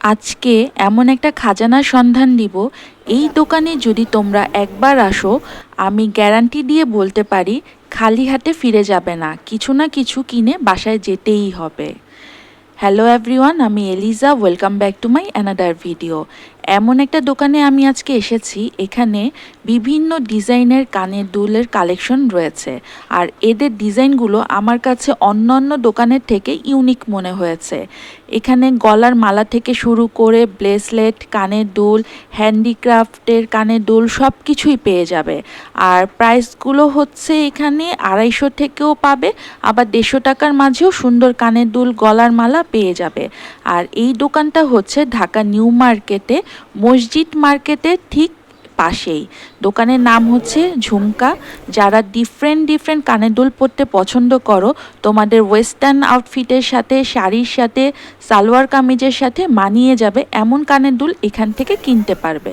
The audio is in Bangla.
আজকে এমন একটা খাজানার সন্ধান দিব। এই দোকানে যদি তোমরা একবার আসো, আমি গ্যারান্টি দিয়ে বলতে পারি, খালি হাতে ফিরে যাবে না। কিছু না কিছু কিনে বাসায় যেতেই হবে। হ্যালো এভরিওয়ান আমি Eliza welcome back to my another video এমন একটা দোকানে আমি আজকে এসেছি, এখানে বিভিন্ন ডিজাইনের কানের দুলের কালেকশন রয়েছে। আর এদের ডিজাইনগুলো আমার কাছে অন্য অন্য দোকানের থেকে ইউনিক মনে হয়েছে। এখানে গলার মালা থেকে শুরু করে ব্রেসলেট, কানের দুল, হ্যান্ডিক্রাফটের কানের দুল সব কিছুই পেয়ে যাবে। আর প্রাইসগুলো হচ্ছে এখানে আড়াইশো থেকেও পাবে, আবার দেড়শো টাকার মাঝেও সুন্দর কানের দুল, গলার মালা পেয়ে যাবে। আর এই দোকানটা হচ্ছে ঢাকা নিউ মার্কেটে মসজিদ মার্কেটের ঠিক পাশেই। দোকানের নাম হচ্ছে ঝুমকা। যারা ডিফারেন্ট ডিফারেন্ট কানের দুল পরতে পছন্দ করো, তোমাদের ওয়েস্টার্ন আউটফিটের সাথে, শাড়ির সাথে, সালোয়ার কামিজের সাথে মানিয়ে যাবে এমন কানের দুল এখান থেকে কিনতে পারবে।